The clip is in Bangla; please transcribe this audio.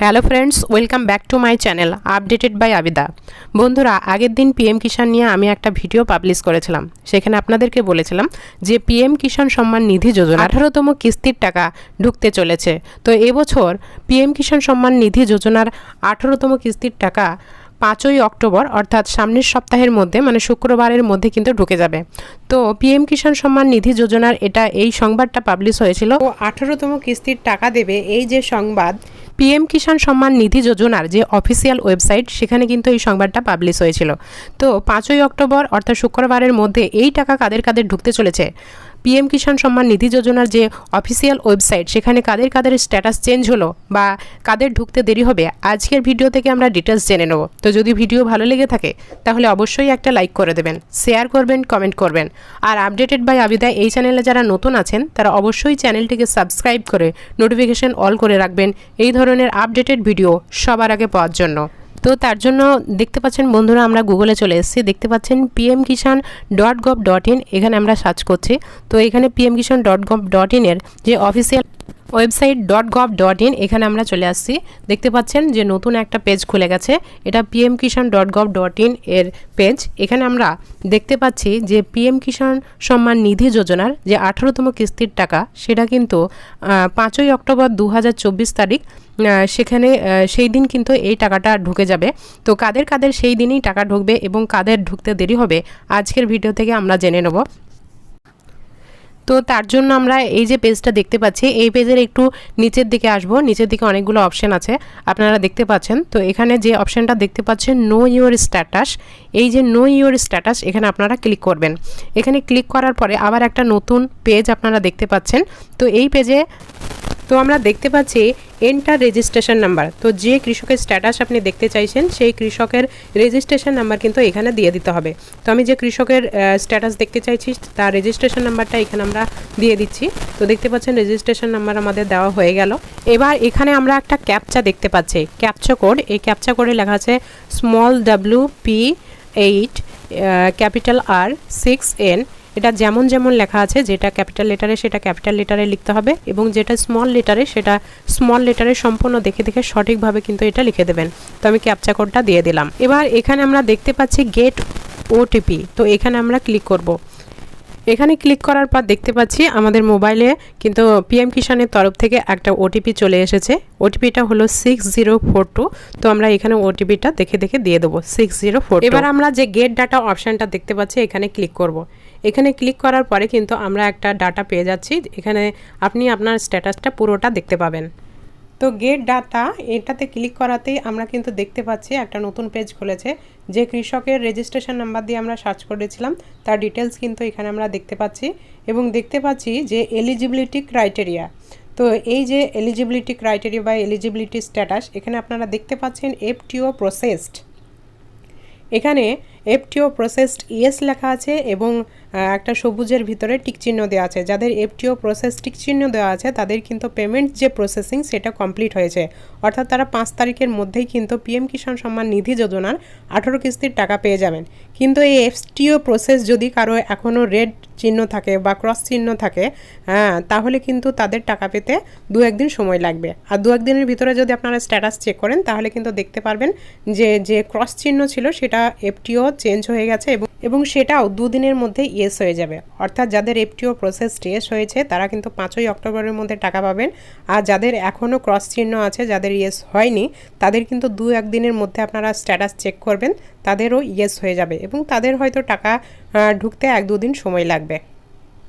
Hello friends welcome back to my channel updated by Abida বন্ধুরা, আগের দিন পিএম কিষাণ নিয়ে আমি একটা ভিডিও পাবলিশ করেছিলাম। সেখানে আপনাদেরকে বলেছিলাম যে পিএম কিষাণ সম্মান নিধি যোজনা আঠারোতম কিস্তির টাকা ঢুকতে চলেছে। তো এবছর পিএম কিষাণ সম্মান নিধি যোজনার আঠারোতম কিস্তির টাকা পাঁচই অক্টোবর, অর্থাৎ সামনের সপ্তাহের মধ্যে মানে শুক্রবারের মধ্যে কিন্তু ঢুকে যাবে। তো পিএম কিষাণ সম্মান নিধি যোজনার এটা এই সংবাদটা পাবলিশ হয়েছিল। ও আঠারোতম কিস্তির টাকা দেবে এই যে সংবাদ পিএম কিষাণ সম্মান নিধি যোজনার যে অফিসিয়াল ওয়েবসাইট, সেখানে কিন্তু এই সংবাদটা পাবলিশ হয়েছিল। তো পাঁচই অক্টোবর, অর্থাৎ শুক্রবারের মধ্যে এই টাকা কাদের কাদের ঢুকতে চলেছে? পিএম কিষাণ সম্মান নিধি যোজনার যে অফিসিয়াল ওয়েবসাইট, সেখানে কাদের কাদের স্ট্যাটাস চেঞ্জ হলো বা কাদের ঢুকতে দেরি হবে, আজকের ভিডিও থেকে আমরা ডিটেলস জেনে নেব। তো যদি ভিডিও ভালো লেগে থাকে, তাহলে অবশ্যই একটা লাইক করে দেবেন শেয়ার করবেন কমেন্ট করবেন। আর আপডেটেড বাই আবিদা এই চ্যানেলে যারা নতুন আছেন, তারা অবশ্যই চ্যানেলটিকে সাবস্ক্রাইব করে নোটিফিকেশন অল করে রাখবেন। এই ধরনের আপডেটেড ভিডিও সবার আগে পাওয়ার জন্য। তো তার জন্য দেখতে পাচ্ছেন বন্ধুরা, আমরা গুগলে চলে এসেছি। দেখতে পাচ্ছেন PM Kisan dot gov dot in এখানে আমরা সার্চ করছি। তো এখানে PM Kisan dot gov dot ইনের যে official website dot gov dot in এখানে আমরা চলে আসছি। দেখতে পাচ্ছেন যে নতুন একটা পেজ খুলে গেছে। এটা PM Kisan dot gov dot in এর পেজ এখানে আমরা দেখতে পাচ্ছি যে পিএম কিষাণ সম্মান নিধি যোজনার যে আঠারোতম কিস্তির টাকা, সেটা কিন্তু পাঁচই অক্টোবর দু হাজার চব্বিশ তারিখ সেখানে সেই দিন কিন্তু এই টাকাটা ঢুকে যাবে। তো কাদের কাদের সেই দিনই টাকা ঢুকবে এবং কাদের ঢুকতে দেরি হবে, আজকের ভিডিও থেকে আমরা জেনে নেব। তো তার জন্য আমরা এই যে পেজটা দেখতে পাচ্ছি, এই পেজের একটু নিচের দিকে আসব। নিচের দিকে অনেকগুলো অপশান আছে, আপনারা দেখতে পাচ্ছেন। তো এখানে যে অপশানটা দেখতে পাচ্ছেন নো ইউর স্ট্যাটাস এই যে নো ইউর স্ট্যাটাস এখানে আপনারা ক্লিক করবেন। এখানে ক্লিক করার পরে আবার একটা নতুন পেজ আপনারা দেখতে পাচ্ছেন। তো এই পেজে তো আমরা দেখতে পাচ্ছি এন্টার রেজিস্ট্রেশন নাম্বার তো যে কৃষকের স্ট্যাটাস আপনি দেখতে চাইছেন, সেই কৃষকের রেজিস্ট্রেশন নাম্বার কিন্তু এখানে দিয়ে দিতে হবে। তো আমি যে কৃষকের স্ট্যাটাস দেখতে চাইছি, তার রেজিস্ট্রেশন নাম্বারটা এখানে আমরা দিয়ে দিচ্ছি। তো দেখতে পাচ্ছেন রেজিস্ট্রেশন নাম্বার আমাদের দেওয়া হয়ে গেল। এবার এখানে আমরা একটা ক্যাপচা দেখতে পাচ্ছি। ক্যাপচা কোড এই ক্যাপচা কোডে লেখা আছে small W P eight capital R six N এটা যেমন যেমন লেখা আছে, যেটা ক্যাপিটাল লেটারে সেটা ক্যাপিটাল লেটারে লিখতে হবে এবং যেটা স্মল লেটারে সেটা স্মল লেটারে সম্পূর্ণ দেখে দেখে সঠিকভাবে কিন্তু এটা লিখে দেবেন। তো আমি ক্যাপচা কোডটা দিয়ে দিলাম। এবার এখানে আমরা দেখতে পাচ্ছি গেট ওটিপি তো এখানে আমরা ক্লিক করব। এখানে ক্লিক করার পর দেখতে পাচ্ছি আমাদের মোবাইলে কিন্তু পিএম কিষানের তরফ থেকে একটা ওটিপি চলে এসেছে। ওটিপিটা হলো সিক্স জিরো ফোর টু তো আমরা এখানে ওটিপিটা দেখে দেখে দিয়ে দেবো। সিক্স জিরো ফোর এবার আমরা যে গেট ডাটা অপশানটা দেখতে পাচ্ছি, এখানে ক্লিক করব। এখানে ক্লিক করার পরে কিন্তু আমরা একটা ডাটা পেয়ে যাচ্ছি। এখানে আপনি আপনার স্ট্যাটাসটা পুরোটা দেখতে পাবেন। তো গেট ডাটা এটাতে ক্লিক করাতেই আমরা কিন্তু দেখতে পাচ্ছি একটা নতুন পেজ খুলেছে, যে কৃষকের রেজিস্ট্রেশন নাম্বার দিয়ে আমরা সার্চ করেছিলাম, তার ডিটেলস কিন্তু এখানে আমরা দেখতে পাচ্ছি এবং দেখতে পাচ্ছি যে এলিজিবিলিটি ক্রাইটেরিয়া তো এই যে এলিজিবিলিটি ক্রাইটেরিয়া বা এলিজিবিলিটি স্ট্যাটাস এখানে আপনারা দেখতে পাচ্ছেন এফটিও প্রসেসড এখানে এফটিও প্রসেসড ইয়েস লেখা আছে এবং একটা সবুজের ভিতরে টিক চিহ্ন দেওয়া আছে। যাদের এফটিও প্রসেস টিক চিহ্ন দেওয়া আছে, তাদের কিন্তু পেমেন্ট যে প্রসেসিং সেটা কমপ্লিট হয়েছে। অর্থাৎ তারা পাঁচ তারিখের মধ্যেই কিন্তু পিএম কিষাণ সম্মান নিধি যোজনার আঠেরো কিস্তির টাকা পেয়ে যাবেন। কিন্তু এই এফটিও প্রসেস যদি কারও এখনও রেড চিহ্ন থাকে বা ক্রস চিহ্ন থাকে হ্যাঁ তাহলে কিন্তু তাদের টাকা পেতে দু একদিন সময় লাগবে। আর দু একদিনের ভিতরে যদি আপনারা স্ট্যাটাস চেক করেন, তাহলে কিন্তু দেখতে পারবেন যে যে ক্রস চিহ্ন ছিল সেটা এফটিও চেঞ্জ হয়ে গেছে এবং এবং সেটাও দুদিনের মধ্যে ইয়েস হয়ে যাবে। অর্থাৎ যাদের এফটিও প্রসেস শেষ হয়েছে, তারা কিন্তু পাঁচই অক্টোবরের মধ্যে টাকা পাবেন। আর যাদের এখনও ক্রস চিহ্ন আছে, যাদের ইয়েস হয়নি, তাদের কিন্তু দু একদিনের মধ্যে আপনারা স্ট্যাটাস চেক করবেন, তাদেরও ইয়েস হয়ে যাবে এবং তাদের হয়তো টাকা ঢুকতে এক দুদিন সময় লাগবে।